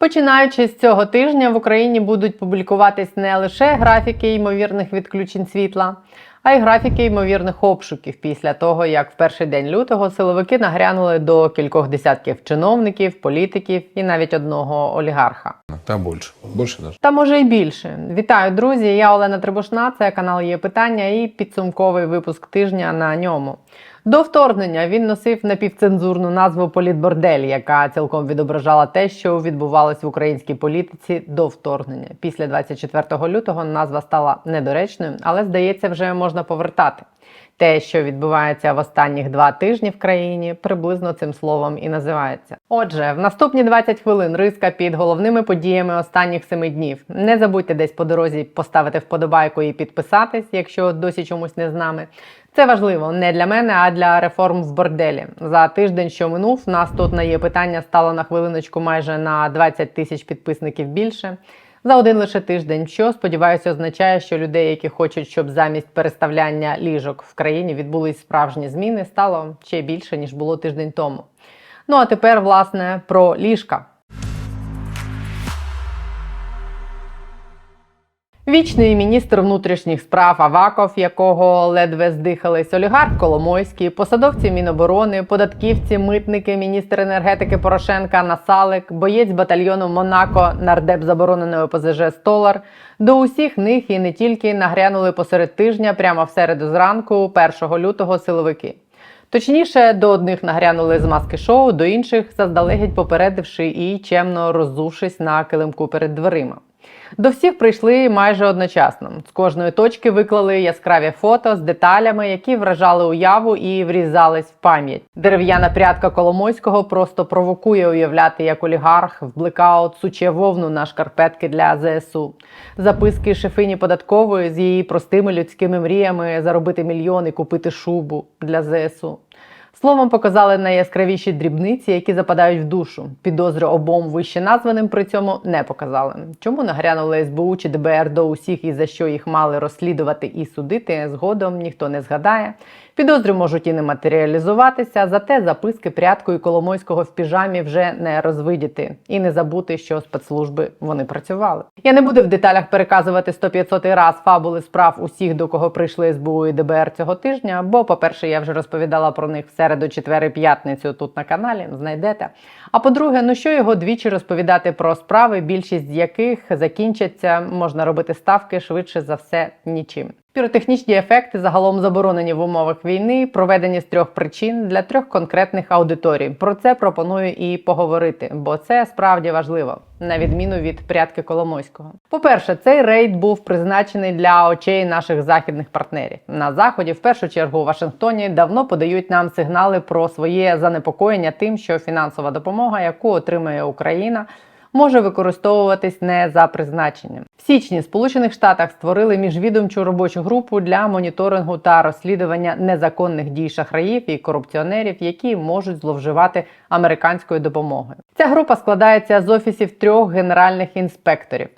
Починаючи з цього тижня в Україні будуть публікуватись не лише графіки ймовірних відключень світла, а й графіки ймовірних обшуків після того, як в перший день лютого силовики нагрянули до кількох десятків чиновників, політиків і навіть одного олігарха. Там больше. Больше даже. Та може й більше. Вітаю, друзі! Я Олена Трибушна. Це канал є питання і підсумковий випуск тижня на ньому. До вторгнення він носив напівцензурну назву Політбордель, яка цілком відображала те, що відбувалось в українській політиці до вторгнення. Після 24 лютого назва стала недоречною, але здається, вже можна повертати. Те, що відбувається в останніх два тижні в країні, приблизно цим словом і називається. Отже, в наступні 20 хвилин риска під головними подіями останніх семи днів. Не забудьте десь по дорозі поставити вподобайку і підписатись, якщо досі чомусь не з нами. Це важливо не для мене, а для реформ в борделі. За тиждень, що минув, нас тут на є питання стало на хвилиночку майже на 20 тисяч підписників більше. За один лише тиждень, що сподіваюся, означає, що людей, які хочуть, щоб замість переставляння ліжок в країні відбулись справжні зміни, стало ще більше ніж було тиждень тому. Ну а тепер, власне, про ліжка. Вічний міністр внутрішніх справ Аваков, якого ледве здихались, олігарх Коломойський, посадовці Міноборони, податківці, митники, міністр енергетики Порошенка Насалик, боєць батальйону Монако, нардеп забороненої ОПЗЖ Столар. До усіх них і не тільки нагрянули посеред тижня, прямо в середу зранку, 1 лютого, силовики. Точніше, до одних нагрянули з маски шоу, до інших заздалегідь попередивши і чемно роззувшись на килимку перед дверима. До всіх прийшли майже одночасно. З кожної точки виклали яскраві фото з деталями, які вражали уяву і врізались в пам'ять. Дерев'яна прядка Коломойського просто провокує уявляти, як олігарх в блекаут суче вовну на шкарпетки для ЗСУ. Записки шефині податкової з її простими людськими мріями заробити мільйон і купити шубу для ЗСУ. Словом, показали найяскравіші дрібниці, які западають в душу. Підозри обом вище названим при цьому не показали. Чому нагрянули СБУ чи ДБР до усіх і за що їх мали розслідувати і судити, згодом ніхто не згадає. Підозри можуть і не матеріалізуватися, зате записки прядку і Коломойського в піжамі вже не розвидіти і не забути, що спецслужби вони працювали. Я не буду в деталях переказувати 100-500 раз фабули справ усіх, до кого прийшли СБУ і ДБР цього тижня. Бо, по-перше, я вже розповідала про них в середу, четвер і п'ятницю тут на каналі. Знайдете. А по-друге, ну що його двічі розповідати про справи, більшість з яких закінчаться, можна робити ставки швидше за все нічим. Піротехнічні ефекти загалом заборонені в умовах війни, проведені з трьох причин для трьох конкретних аудиторій. Про це пропоную і поговорити, бо це справді важливо, на відміну від прядки Коломойського. По-перше, цей рейд був призначений для очей наших західних партнерів. На заході, в першу чергу у Вашингтоні, давно подають нам сигнали про своє занепокоєння тим, що фінансова допомога, яку отримує Україна може використовуватись не за призначенням. В січні Сполучених Штатах створили міжвідомчу робочу групу для моніторингу та розслідування незаконних дій шахраїв і корупціонерів, які можуть зловживати американською допомогою. Ця група складається з офісів трьох генеральних інспекторів.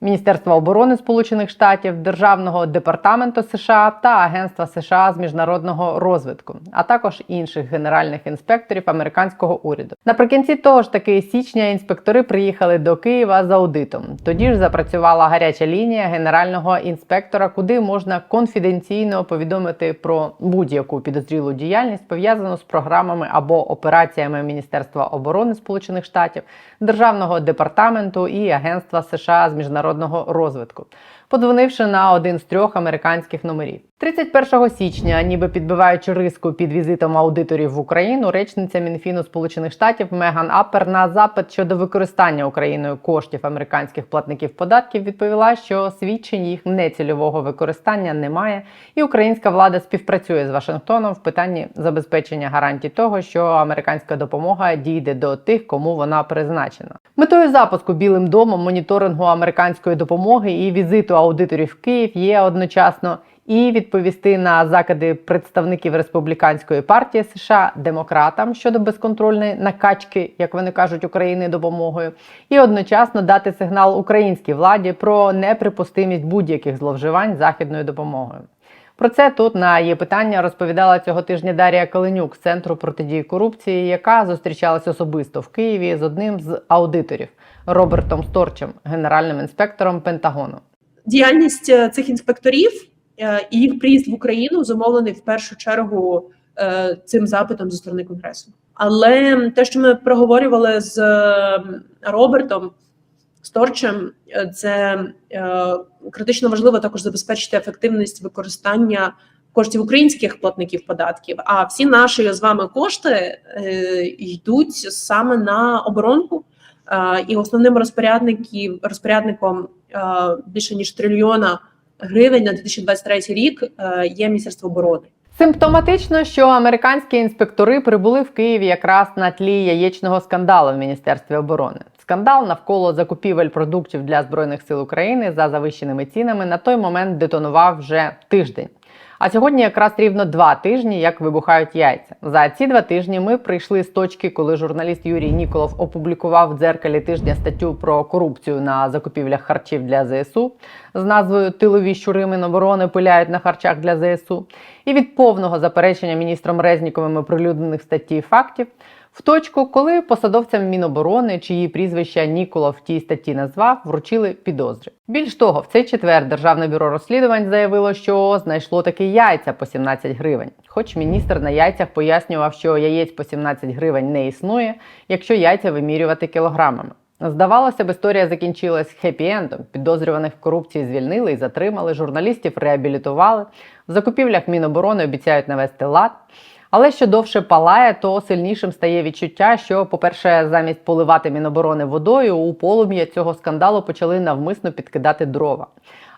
Міністерства оборони Сполучених Штатів, Державного департаменту США та Агентства США з міжнародного розвитку, а також інших генеральних інспекторів американського уряду. Наприкінці того ж таки січня інспектори приїхали до Києва з аудитом. Тоді ж запрацювала гаряча лінія генерального інспектора, куди можна конфіденційно повідомити про будь-яку підозрілу діяльність пов'язану з програмами або операціями Міністерства оборони Сполучених Штатів, Державного департаменту і Агентства США з міжнародного розвитку, подзвонивши на один з трьох американських номерів. 31 січня, ніби підбиваючи риску під візитом аудиторів в Україну, речниця Мінфіну Сполучених Штатів Меган Аппер на запит щодо використання Україною коштів американських платників податків відповіла, що свідчень їх нецільового використання немає, і українська влада співпрацює з Вашингтоном в питанні забезпечення гарантій того, що американська допомога дійде до тих, кому вона призначена. Метою запуску Білим домом моніторингу американської допомоги і візиту аудиторів в Київ є одночасно і відповісти на закиди представників республіканської партії США демократам щодо безконтрольної накачки, як вони кажуть, України допомогою, і одночасно дати сигнал українській владі про неприпустимість будь-яких зловживань західною допомогою. Про це тут на її питання розповідала цього тижня Дарія Каленюк з центру протидії корупції, яка зустрічалась особисто в Києві з одним з аудиторів Робертом Сторчем, генеральним інспектором Пентагону. Діяльність е, цих інспекторів і їх приїзд в Україну зумовлений в першу чергу е, цим запитом зі сторони конгресу. Але те, що ми проговорювали з е, Робертом Сторчем, е, це е, критично важливо також забезпечити ефективність використання коштів українських платників податків. А всі наші з вами кошти е, йдуть саме на оборонку. Е, І основним розпорядником е, більше ніж трильйона гривень на 2023 рік е, є Міністерство оборони. Симптоматично, що американські інспектори прибули в Києві якраз на тлі яєчного скандалу в Міністерстві оборони. Скандал навколо закупівель продуктів для збройних сил України за завищеними цінами на той момент детонував вже тиждень. А сьогодні якраз рівно два тижні, як вибухають яйця. За ці два тижні ми прийшли з точки, коли журналіст Юрій Ніколов опублікував в дзеркалі тижня статтю про корупцію на закупівлях харчів для ЗСУ з назвою Тилові щури Міноборони пиляють на харчах для ЗСУ. І від повного заперечення міністром Резніковим оприлюднених статті фактів в точку, коли посадовцям Міноборони, чиї прізвища Ніколов в тій статті назвав, вручили підозри. Більш того, в цей четвер Державне бюро розслідувань заявило, що знайшло таки яйця по 17 гривень. Хоч міністр на яйцях пояснював, що яєць по 17 гривень не існує, якщо яйця вимірювати кілограмами. Здавалося б, історія закінчилась хеппі-ендом. Підозрюваних в корупції звільнили і затримали, журналістів реабілітували. В закупівлях Міноборони обіцяють навести лад. Але що довше палає, то сильнішим стає відчуття, що, по-перше, замість поливати Міноборони водою, у полум'я цього скандалу почали навмисно підкидати дрова.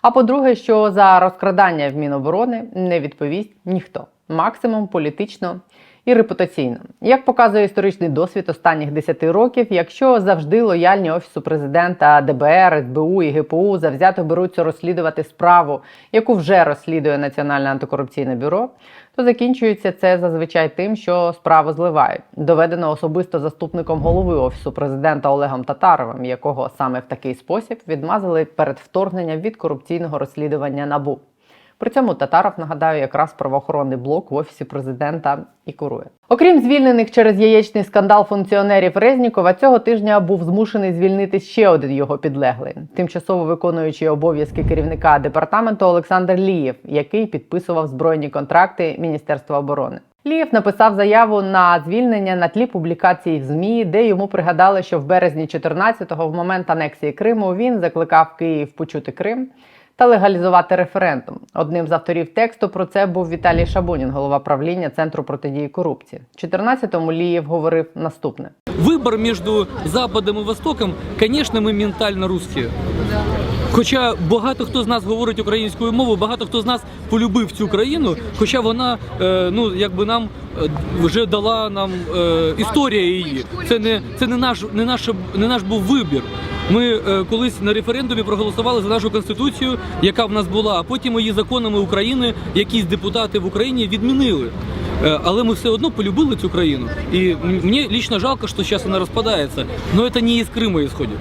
А по-друге, що за розкрадання в Міноборони не відповість ніхто, максимум політично і репутаційно. Як показує історичний досвід останніх 10 років, якщо завжди лояльні офісу президента, ДБР, СБУ і ГПУ завзято беруться розслідувати справу, яку вже розслідує Національне антикорупційне бюро, то закінчується це зазвичай тим, що справу зливають. Доведено особисто заступником голови офісу президента Олегом Татаровим, якого саме в такий спосіб відмазали перед вторгненням від корупційного розслідування НАБУ. При цьому Татаров нагадаю, якраз правоохоронний блок в офісі президента і курує. Окрім звільнених через яєчний скандал функціонерів Резнікова, цього тижня був змушений звільнити ще один його підлеглий, тимчасово виконуючий обов'язки керівника департаменту Олександр Лієв, який підписував збройні контракти Міністерства оборони. Лієв написав заяву на звільнення на тлі публікації в ЗМІ, де йому пригадали, що в березні 14-го, в момент анексії Криму, він закликав Київ почути Крим та легалізувати референдум. Одним з авторів тексту про це був Віталій Шабунін, голова правління Центру протидії корупції. В 14-му Лієв говорив наступне: Выбор между Западом і Востоком, звісно, ми ментально русські. Хоча багато хто з нас говорить українською мовою, багато хто з нас полюбив цю країну, хоча вона е, ну якби нам е, вже дала нам е, історія її. Це не це не наш не наш не наш був вибір. Ми е, колись на референдумі проголосували за нашу конституцію, яка в нас була, а потім її законами України якісь депутати в Україні відмінили. Е, Але ми все одно полюбили цю країну. І мені лично жалко, що зараз вона розпадається. Но це не із Крима исходит.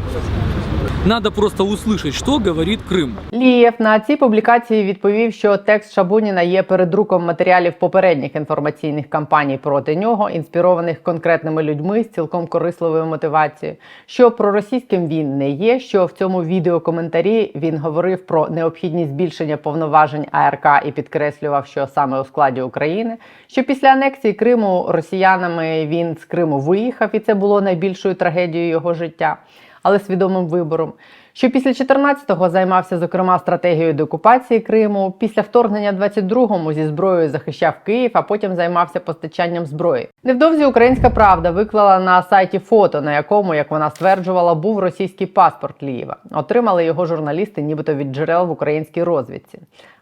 Надо просто услышать, что говорит Крым. Лієв на цій публікації відповів, що текст Шабуніна є передруком матеріалів попередніх інформаційних кампаній проти нього, інспірованих конкретними людьми з цілком корисливою мотивацією. Що проросійським він не є. Що в цьому відеокоментарі він говорив про необхідність збільшення повноважень АРК і підкреслював, що саме у складі України. Що після анексії Криму росіянами він з Криму виїхав, і це було найбільшою трагедією його життя але свідомим вибором. Що після 14-го займався зокрема стратегією деокупації Криму, після вторгнення 22-му зі зброєю захищав Київ, а потім займався постачанням зброї. Невдовзі Українська Правда виклала на сайті фото, на якому, як вона стверджувала, був російський паспорт Лієва. Отримали його журналісти, нібито від джерел в українській розвідці.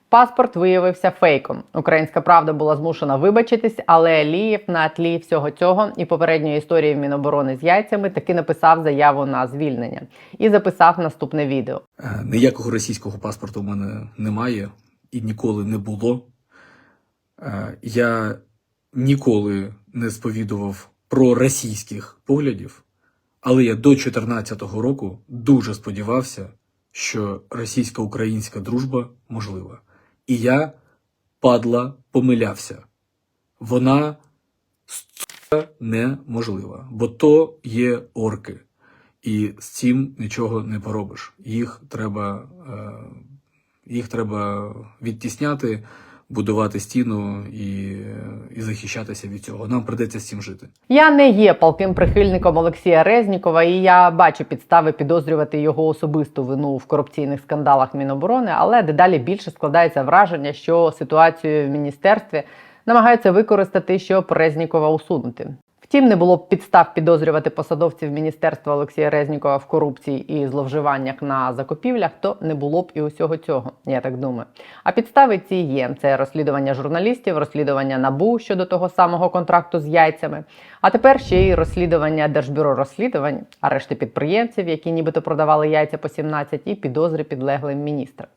Паспорт виявився фейком. Українська правда була змушена вибачитись, але Лієв на тлі всього цього і попередньої історії в Міноборони з яйцями таки написав заяву на звільнення і записав наступне відео. Е, Ніякого російського паспорту в мене немає і ніколи не було. Е, Я ніколи не сповідував про російських поглядів, але я до 2014 року дуже сподівався, що російсько-українська дружба можлива. І я падла помилявся. Вона неможлива, бо то є орки, і з цим нічого не поробиш. Їх треба, е, їх треба відтісняти, будувати стіну і, і захищатися від цього. Нам придеться з цим жити. Я не є палким прихильником Олексія Резнікова, і я бачу підстави підозрювати його особисту вину в корупційних скандалах Міноборони, але дедалі більше складається враження, що ситуацію в міністерстві намагаються використати, щоб Резнікова усунути. Втім, не було б підстав підозрювати посадовців міністерства Олексія Резнікова в корупції і зловживаннях на закупівлях, то не було б і усього цього, я так думаю. А підстави ці є: це розслідування журналістів, розслідування набу щодо того самого контракту з яйцями. А тепер ще й розслідування Держбюро розслідувань, арешти підприємців, які нібито продавали яйця по 17, і підозри підлеглим міністрам.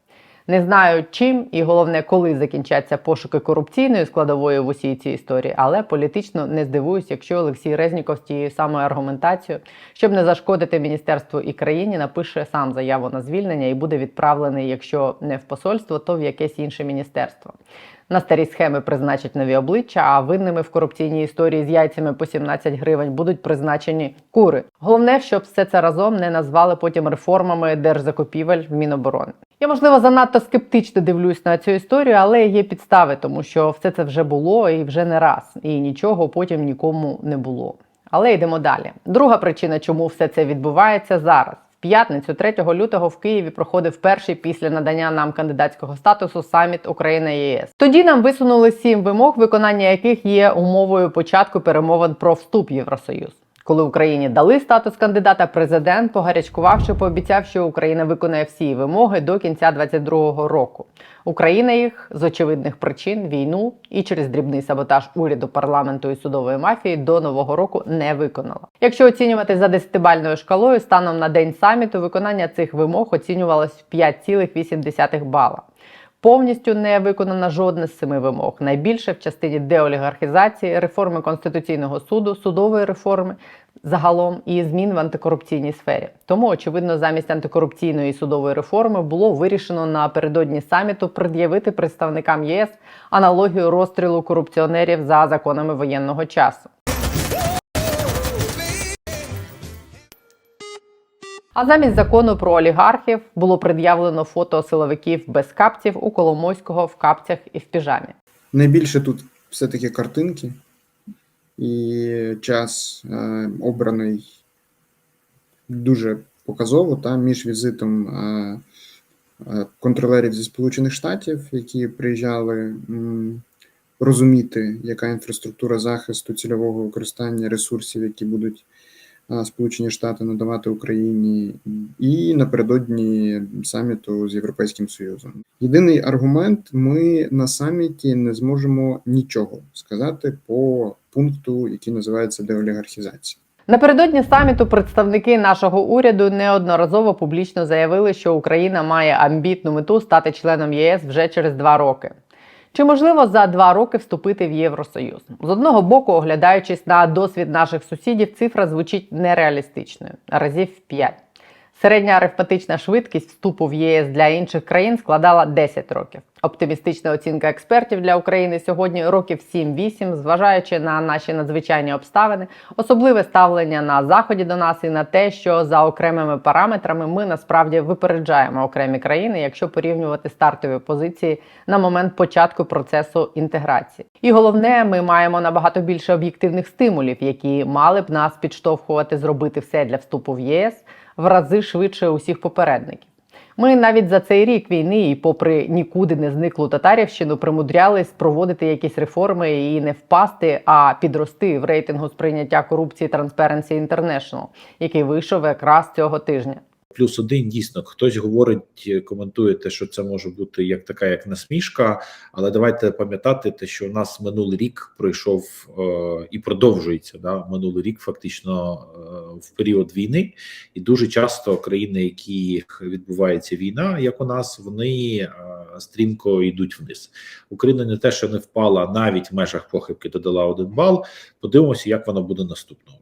Не знаю чим і головне, коли закінчаться пошуки корупційної складової в усій цій історії, але політично не здивуюсь, якщо Олексій Резніков з тією самою аргументацією, щоб не зашкодити міністерству і країні, напише сам заяву на звільнення і буде відправлений, якщо не в посольство, то в якесь інше міністерство. На старі схеми призначать нові обличчя, а винними в корупційній історії з яйцями по 17 гривень будуть призначені кури. Головне, щоб все це разом не назвали потім реформами держзакупівель в Міноборони. Я можливо занадто скептично дивлюсь на цю історію, але є підстави, тому що все це вже було і вже не раз, і нічого потім нікому не було. Але йдемо далі. Друга причина, чому все це відбувається зараз. П'ятницю, 3 лютого, в Києві проходив перший після надання нам кандидатського статусу саміт Україна ЄС. Тоді нам висунули сім вимог, виконання яких є умовою початку перемовин про вступ в Євросоюз. Коли Україні дали статус кандидата, президент, погарячкувавши, пообіцяв, що Україна виконає всі вимоги до кінця 2022 року. Україна їх з очевидних причин війну і через дрібний саботаж уряду, парламенту і судової мафії до нового року не виконала. Якщо оцінювати за десятибальною шкалою, станом на день саміту виконання цих вимог оцінювалось в 5,8 бала. Повністю не виконана жодна з семи вимог. Найбільше в частині деолігархізації, реформи конституційного суду, судової реформи загалом і змін в антикорупційній сфері. Тому, очевидно, замість антикорупційної судової реформи було вирішено напередодні саміту пред'явити представникам ЄС аналогію розстрілу корупціонерів за законами воєнного часу. А замість закону про олігархів було пред'явлено фото силовиків без капців у Коломойського в капцях і в піжамі. Найбільше тут все-таки картинки, і час е, обраний дуже показово та між візитом е, е, контролерів зі Сполучених Штатів, які приїжджали м, розуміти, яка інфраструктура захисту цільового використання ресурсів, які будуть Сполучені Штати надавати Україні, і напередодні саміту з Європейським Союзом. Єдиний аргумент: ми на саміті не зможемо нічого сказати по пункту, який називається деолігархізація. Напередодні саміту представники нашого уряду неодноразово публічно заявили, що Україна має амбітну мету стати членом ЄС вже через два роки. Чи можливо за два роки вступити в Євросоюз? З одного боку, оглядаючись на досвід наших сусідів, цифра звучить нереалістичною разів 5. Середня арифметична швидкість вступу в ЄС для інших країн складала 10 років. Оптимістична оцінка експертів для України сьогодні років 7-8, зважаючи на наші надзвичайні обставини, особливе ставлення на заході до нас і на те, що за окремими параметрами ми насправді випереджаємо окремі країни, якщо порівнювати стартові позиції на момент початку процесу інтеграції. І головне, ми маємо набагато більше об'єктивних стимулів, які мали б нас підштовхувати зробити все для вступу в ЄС в рази швидше усіх попередників. Ми навіть за цей рік війни, і попри нікуди не зниклу татарівщину, примудрялись проводити якісь реформи і не впасти, а підрости в рейтингу сприйняття корупції Transparency International, який вийшов якраз цього тижня. Плюс один дійсно хтось говорить, коментує те, що це може бути як така, як насмішка. Але давайте пам'ятати, те, що у нас минулий рік пройшов е, і продовжується да, минулий рік, фактично е, в період війни, і дуже часто країни, які відбувається війна, як у нас, вони е, стрімко йдуть вниз. Україна не те, що не впала навіть в межах похибки, додала один бал. Подивимося, як вона буде наступного.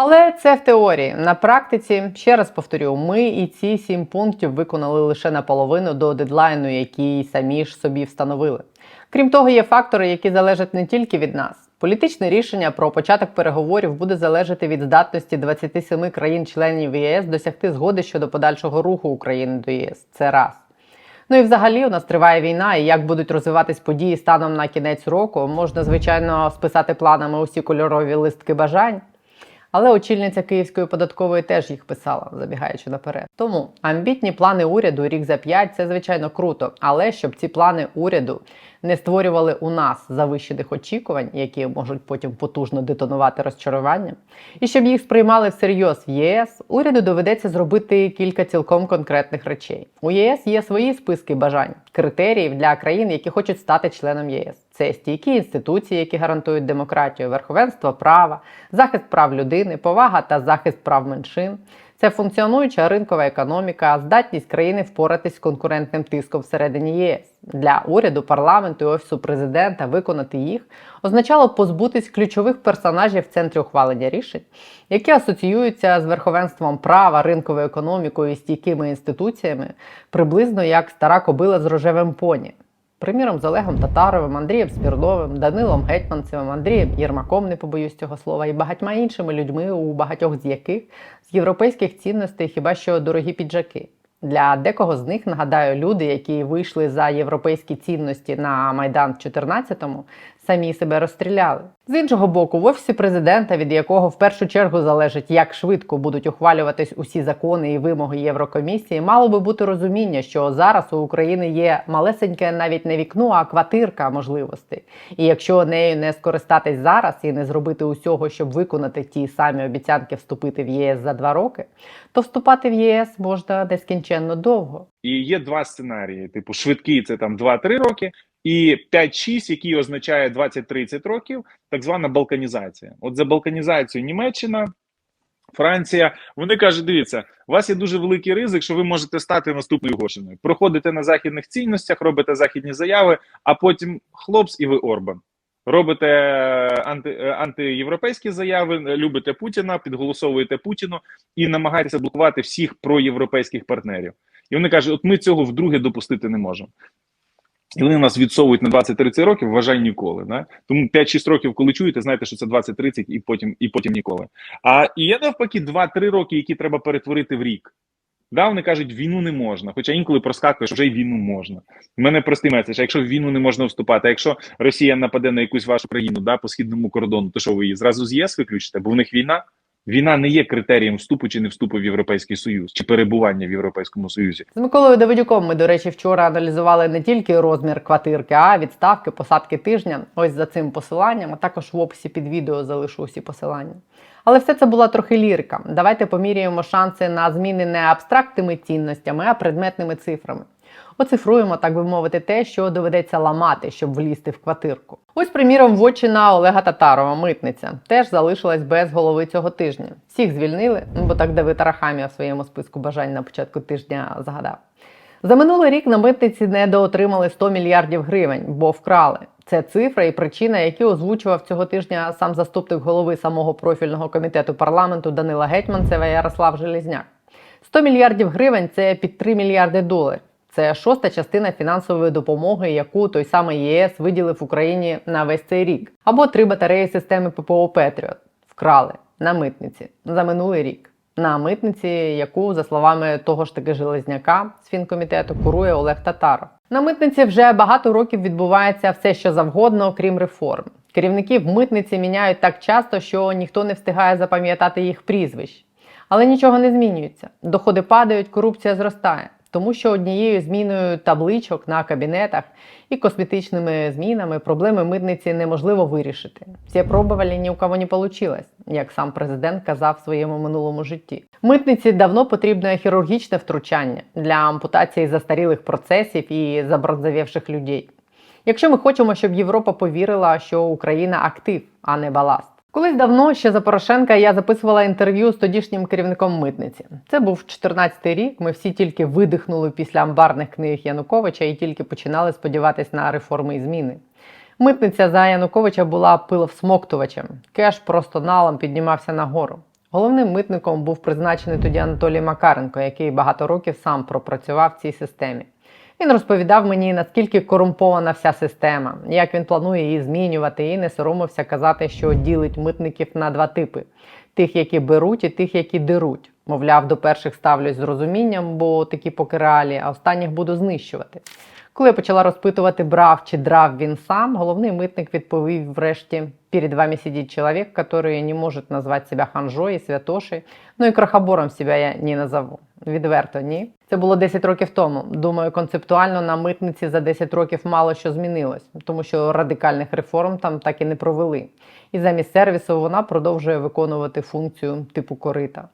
Але це в теорії. На практиці, ще раз повторю, ми і ці сім пунктів виконали лише наполовину до дедлайну, який самі ж собі встановили. Крім того, є фактори, які залежать не тільки від нас. Політичне рішення про початок переговорів буде залежати від здатності 27 країн-членів ЄС досягти згоди щодо подальшого руху України до ЄС. Це раз. Ну і взагалі у нас триває війна, і як будуть розвиватись події станом на кінець року, можна звичайно списати планами усі кольорові листки бажань. Але очільниця Київської податкової теж їх писала, забігаючи наперед. Тому амбітні плани уряду рік за п'ять це звичайно круто. Але щоб ці плани уряду не створювали у нас завищених очікувань, які можуть потім потужно детонувати розчаруванням, і щоб їх сприймали всерйоз в ЄС, уряду доведеться зробити кілька цілком конкретних речей. У ЄС є свої списки бажань, критеріїв для країн, які хочуть стати членом ЄС. Це стійкі інституції, які гарантують демократію, верховенство права, захист прав людини, повага та захист прав меншин. Це функціонуюча ринкова економіка, здатність країни впоратись з конкурентним тиском всередині ЄС. Для уряду, парламенту і офісу президента виконати їх означало позбутись ключових персонажів в центрі ухвалення рішень, які асоціюються з верховенством права, ринковою економікою і стійкими інституціями, приблизно як стара кобила з рожевим поні. Приміром, з Олегом Татаровим, Андрієм Спірдовим, Данилом Гетьманцевим, Андрієм Єрмаком, не побоюсь цього слова, і багатьма іншими людьми, у багатьох з яких з європейських цінностей хіба що дорогі піджаки. Для декого з них нагадаю, люди, які вийшли за європейські цінності на Майдан в 14-му, самі себе розстріляли. З іншого боку, в офісі президента, від якого в першу чергу залежить, як швидко будуть ухвалюватись усі закони і вимоги Єврокомісії, мало би бути розуміння, що зараз у України є малесеньке навіть не вікно, а квартирка можливостей. І якщо нею не скористатись зараз і не зробити усього, щоб виконати ті самі обіцянки вступити в ЄС за два роки, то вступати в ЄС можна нескінченно довго. І є два сценарії: типу, швидкий це там 2-3 роки, і 5-6, який означає 20-30 років, так звана балканізація. От за балканізацію Німеччина. Франція, вони кажуть: дивіться, у вас є дуже великий ризик, що ви можете стати наступною Угорщиною. Проходите на західних цінностях, робите західні заяви, а потім хлопс, і ви Орбан. Робите анти, е, антиєвропейські заяви, любите Путіна, підголосовуєте Путіну і намагаєтеся блокувати всіх проєвропейських партнерів. І вони кажуть, от ми цього вдруге допустити не можемо. І вони нас відсовують на 20-30 років, вважай ніколи. Да? Тому 5-6 років, коли чуєте, знаєте, що це 20-30 і потім, і потім ніколи. А і є навпаки 2-3 роки, які треба перетворити в рік. Да, вони кажуть, війну не можна. Хоча інколи проскакує, що вже й війну можна. У мене простий меседж, якщо в війну не можна вступати, а якщо Росія нападе на якусь вашу країну да, по східному кордону, то що ви її зразу з ЄС виключите? Бо в них війна. Війна не є критерієм вступу чи не вступу в Європейський Союз чи перебування в Європейському Союзі. З Миколою Давидюком ми, до речі, вчора аналізували не тільки розмір квартирки, а відставки, посадки тижня. Ось за цим посиланням, а також в описі під відео залишу усі посилання. Але все це була трохи лірика. Давайте поміряємо шанси на зміни не абстрактними цінностями, а предметними цифрами. Оцифруємо, так би мовити, те, що доведеться ламати, щоб влізти в квартирку. Ось, приміром, вотчина Олега Татарова, митниця, теж залишилась без голови цього тижня. Всіх звільнили, ну, бо так Давид Арахамія в своєму списку бажань на початку тижня згадав. За минулий рік на митниці недоотримали 100 мільярдів гривень, бо вкрали. Це цифра і причина, які озвучував цього тижня сам заступник голови самого профільного комітету парламенту Данила Гетьманцева Ярослав Железняк. 100 мільярдів гривень це під 3 мільярди доларів. Це шоста частина фінансової допомоги, яку той самий ЄС виділив Україні на весь цей рік. Або три батареї системи ППО Петріот вкрали на митниці за минулий рік. На митниці, яку, за словами того ж таки Железняка з фінкомітету, курує Олег Татаров. На митниці вже багато років відбувається все, що завгодно, окрім реформ. Керівників митниці міняють так часто, що ніхто не встигає запам'ятати їх прізвищ. Але нічого не змінюється. Доходи падають, корупція зростає. Тому що однією зміною табличок на кабінетах і косметичними змінами проблеми митниці неможливо вирішити. Всі пробували ні у кого не вийшло, як сам президент казав в своєму минулому житті. Митниці давно потрібне хірургічне втручання для ампутації застарілих процесів і забронзавівших людей. Якщо ми хочемо, щоб Європа повірила, що Україна актив, а не баласт. Колись давно ще за Порошенка я записувала інтерв'ю з тодішнім керівником митниці. Це був 14-й рік. Ми всі тільки видихнули після амбарних книг Януковича і тільки починали сподіватись на реформи і зміни. Митниця за Януковича була пиловсмоктувачем. Кеш просто налом піднімався нагору. Головним митником був призначений тоді Анатолій Макаренко, який багато років сам пропрацював в цій системі. Він розповідав мені, наскільки корумпована вся система, як він планує її змінювати, і не соромився казати, що ділить митників на два типи: тих, які беруть, і тих, які деруть. Мовляв, до перших ставлюсь з розумінням, бо такі поки реалі, а останніх буду знищувати. Коли я почала розпитувати, брав чи драв він сам, головний митник відповів врешті: перед вами сидить чоловік, який не може назвати себе ханжою і святошею, ну і крахобором себе я не назову. Відверто ні. Це було 10 років тому. Думаю, концептуально на митниці за 10 років мало що змінилось, тому що радикальних реформ там так і не провели. І замість сервісу вона продовжує виконувати функцію типу корита.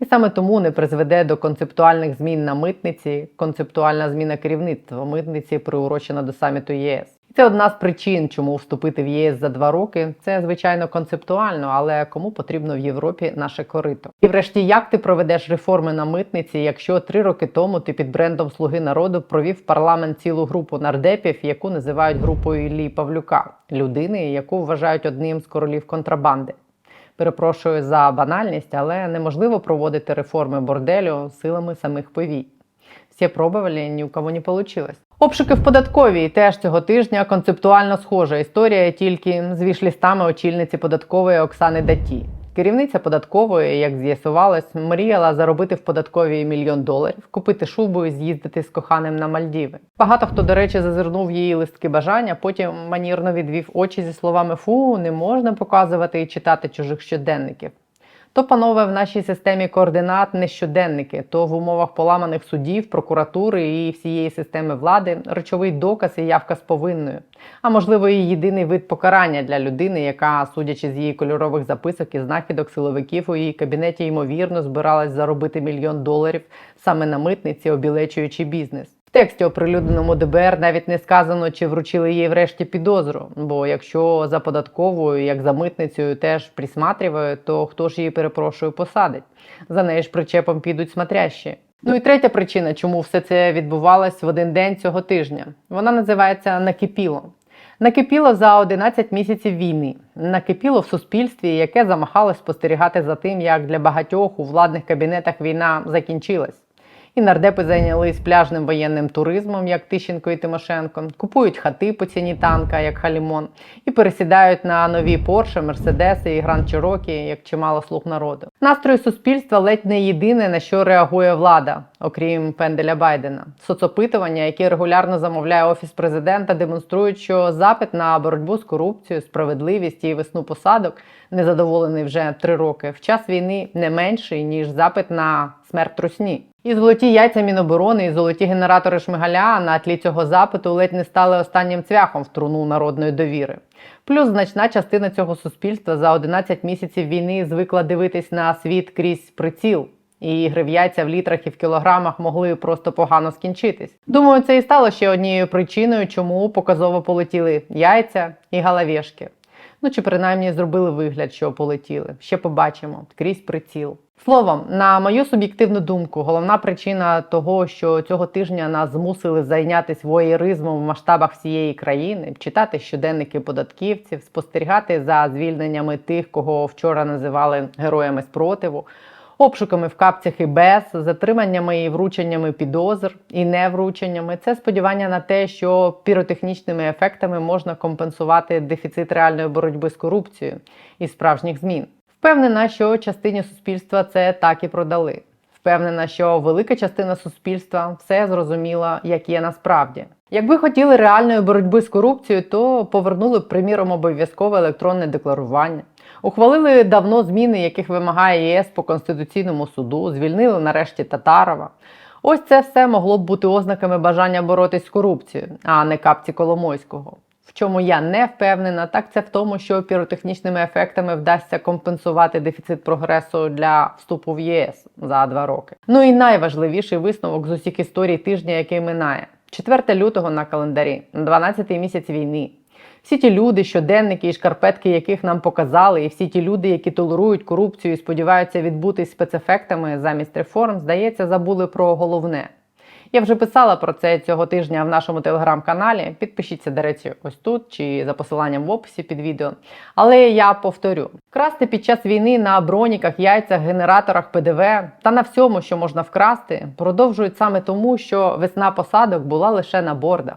І саме тому не призведе до концептуальних змін на митниці, концептуальна зміна керівництва митниці приурочена до саміту ЄС. І це одна з причин, чому вступити в ЄС за два роки. Це звичайно концептуально, але кому потрібно в Європі наше корито. І врешті, як ти проведеш реформи на митниці, якщо три роки тому ти під брендом Слуги народу провів в парламент цілу групу нардепів, яку називають групою Іллі Павлюка, людини, яку вважають одним з королів контрабанди. Перепрошую за банальність, але неможливо проводити реформи борделю силами самих повій. Всі пробували, ні у кого не вийшло. Обшуки в податковій теж цього тижня концептуально схожа історія, тільки з вішлістами очільниці податкової Оксани Даті. Керівниця податкової, як з'ясувалось, мріяла заробити в податковій мільйон доларів, купити шубу і з'їздити з коханим на Мальдіви. Багато хто, до речі, зазирнув її листки бажання, потім манірно відвів очі зі словами Фу, не можна показувати і читати чужих щоденників. То, панове, в нашій системі координат не щоденники, то в умовах поламаних судів, прокуратури і всієї системи влади речовий доказ і явка з повинною. А можливо, і єдиний вид покарання для людини, яка, судячи з її кольорових записок і знахідок силовиків у її кабінеті, ймовірно, збиралась заробити мільйон доларів саме на митниці, обілечуючи бізнес. В тексті, оприлюдненому ДБР, навіть не сказано, чи вручили їй врешті підозру. Бо якщо за податковою, як за митницею, теж присматривають, то хто ж її перепрошую посадить? За неї ж причепом підуть смотрящі. Ну і третя причина, чому все це відбувалось в один день цього тижня. Вона називається накипіло. Накипіло за 11 місяців війни. Накипіло в суспільстві, яке замахалось спостерігати за тим, як для багатьох у владних кабінетах війна закінчилась. Нардепи зайнялись пляжним воєнним туризмом, як Тищенко і Тимошенко, купують хати по ціні танка, як Халімон, і пересідають на нові Порше, Мерседеси і Гранд Чирокі, як чимало слуг народу. Настрої суспільства ледь не єдине, на що реагує влада, окрім пенделя Байдена. Соцопитування, які регулярно замовляє офіс президента, демонструють, що запит на боротьбу з корупцією, справедливість і весну посадок, незадоволений вже три роки, в час війни не менший ніж запит на смерть русні. І золоті яйця Міноборони, і золоті генератори Шмигаля на тлі цього запиту ледь не стали останнім цвяхом в труну народної довіри. Плюс значна частина цього суспільства за 11 місяців війни звикла дивитись на світ крізь приціл. І ігри в яйця в літрах і в кілограмах могли просто погано скінчитись. Думаю, це і стало ще однією причиною, чому показово полетіли яйця і галавешки. Ну чи принаймні зробили вигляд, що полетіли. Ще побачимо крізь приціл. Словом, на мою суб'єктивну думку, головна причина того, що цього тижня нас змусили зайнятися воєризмом в масштабах всієї країни, читати щоденники податківців, спостерігати за звільненнями тих, кого вчора називали героями спротиву, обшуками в капцях і без, затриманнями і врученнями підозр і неврученнями. Це сподівання на те, що піротехнічними ефектами можна компенсувати дефіцит реальної боротьби з корупцією і справжніх змін. Впевнена, що частині суспільства це так і продали. Впевнена, що велика частина суспільства все зрозуміла, як є насправді. Якби хотіли реальної боротьби з корупцією, то повернули б, приміром, обов'язкове електронне декларування, ухвалили давно зміни, яких вимагає ЄС по конституційному суду, звільнили нарешті Татарова. Ось це все могло б бути ознаками бажання боротись з корупцією, а не капці Коломойського. В чому я не впевнена, так це в тому, що піротехнічними ефектами вдасться компенсувати дефіцит прогресу для вступу в ЄС за два роки. Ну і найважливіший висновок з усіх історій тижня, який минає: 4 лютого на календарі, 12-й місяць війни. Всі ті люди, щоденники і шкарпетки, яких нам показали, і всі ті люди, які толерують корупцію і сподіваються відбутись спецефектами замість реформ, здається, забули про головне. Я вже писала про це цього тижня в нашому телеграм-каналі. Підпишіться, до речі, ось тут чи за посиланням в описі під відео. Але я повторю: красти під час війни на броніках, яйцях, генераторах ПДВ та на всьому, що можна вкрасти, продовжують саме тому, що весна посадок була лише на бордах.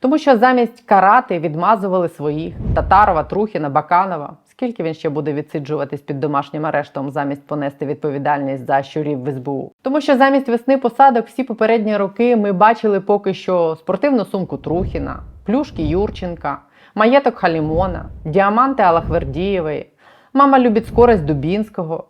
Тому що замість карати відмазували своїх Татарова, Трухіна, Баканова. Скільки він ще буде відсиджуватись під домашнім арештом замість понести відповідальність за щурів в СБУ? Тому що замість весни посадок всі попередні роки ми бачили поки що спортивну сумку Трухіна, плюшки Юрченка, маєток Халімона, діаманти Алахвердієвої, мама любить скорость Дубінського.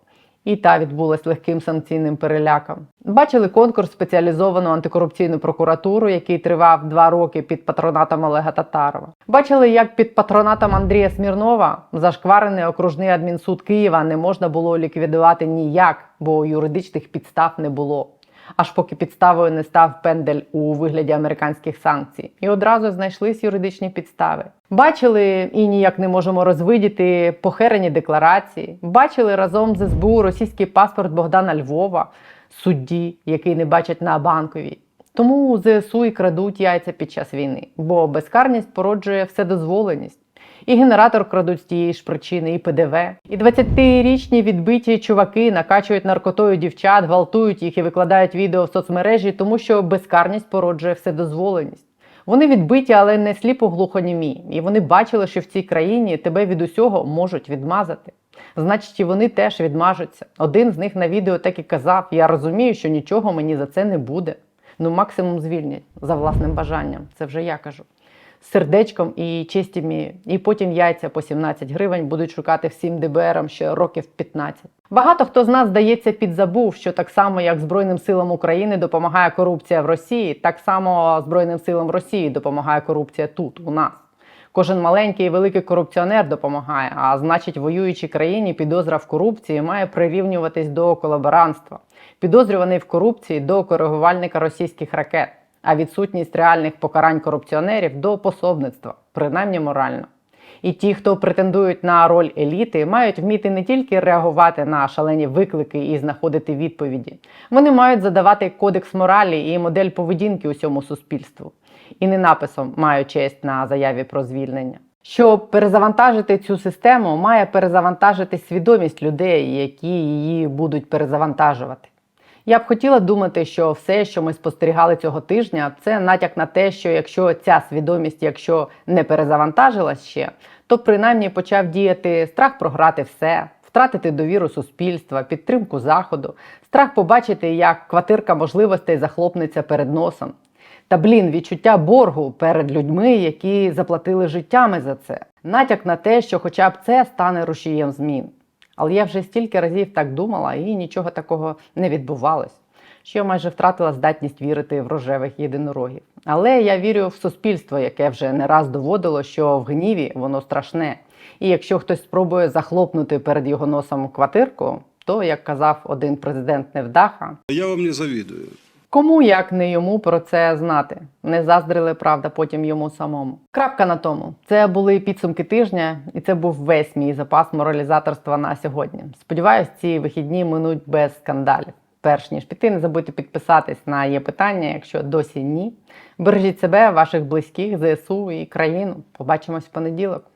І та відбулась легким санкційним переляком. Бачили конкурс спеціалізовану антикорупційну прокуратуру, який тривав два роки під патронатом Олега Татарова. Бачили, як під патронатом Андрія Смірнова зашкварений окружний адмінсуд Києва не можна було ліквідувати ніяк, бо юридичних підстав не було. Аж поки підставою не став пендель у вигляді американських санкцій, і одразу знайшлись юридичні підстави. Бачили і ніяк не можемо розвидіти похерені декларації. Бачили разом з СБУ російський паспорт Богдана Львова, судді, який не бачать на банковій. Тому ЗСУ і крадуть яйця під час війни, бо безкарність породжує вседозволеність. І генератор крадуть з тієї ж причини, і ПДВ. І 20-річні відбиті чуваки накачують наркотою дівчат, гвалтують їх і викладають відео в соцмережі, тому що безкарність породжує вседозволеність. Вони відбиті, але не сліпо глухонімі. І вони бачили, що в цій країні тебе від усього можуть відмазати. Значить, і вони теж відмажуться. Один з них на відео так і казав: я розумію, що нічого мені за це не буде. Ну, максимум звільнять за власним бажанням. Це вже я кажу. Сердечком і честями, і потім яйця по 17 гривень будуть шукати всім ДБРам ще років 15. Багато хто з нас, здається, підзабув, що так само, як Збройним силам України допомагає корупція в Росії, так само Збройним силам Росії допомагає корупція тут, у нас. Кожен маленький і великий корупціонер допомагає, а значить, воюючій країні підозра в корупції має прирівнюватись до колаборантства. Підозрюваний в корупції до коригувальника російських ракет, а відсутність реальних покарань корупціонерів до пособництва, принаймні морально. І ті, хто претендують на роль еліти, мають вміти не тільки реагувати на шалені виклики і знаходити відповіді, вони мають задавати кодекс моралі і модель поведінки усьому суспільству. І не написом маю честь на заяві про звільнення. Щоб перезавантажити цю систему, має перезавантажити свідомість людей, які її будуть перезавантажувати. Я б хотіла думати, що все, що ми спостерігали цього тижня, це натяк на те, що якщо ця свідомість, якщо не перезавантажилась ще, то принаймні почав діяти страх програти все, втратити довіру суспільства, підтримку заходу, страх побачити, як квартирка можливостей захлопнеться перед носом. Та блін, відчуття боргу перед людьми, які заплатили життями за це. Натяк на те, що хоча б це стане рушієм змін. Але я вже стільки разів так думала, і нічого такого не відбувалось. Що я майже втратила здатність вірити в рожевих єдинорогів. Але я вірю в суспільство, яке вже не раз доводило, що в гніві воно страшне. І якщо хтось спробує захлопнути перед його носом квартирку, то, як казав один президент Невдаха, Я вам не завидую. Кому як не йому про це знати? Не заздрили, правда, потім йому самому. Крапка на тому. Це були підсумки тижня, і це був весь мій запас моралізаторства на сьогодні. Сподіваюсь, ці вихідні минуть без скандалів. Перш ніж піти, не забудьте підписатись на є питання, якщо досі ні. Бережіть себе, ваших близьких, ЗСУ і країну. Побачимось в понеділок.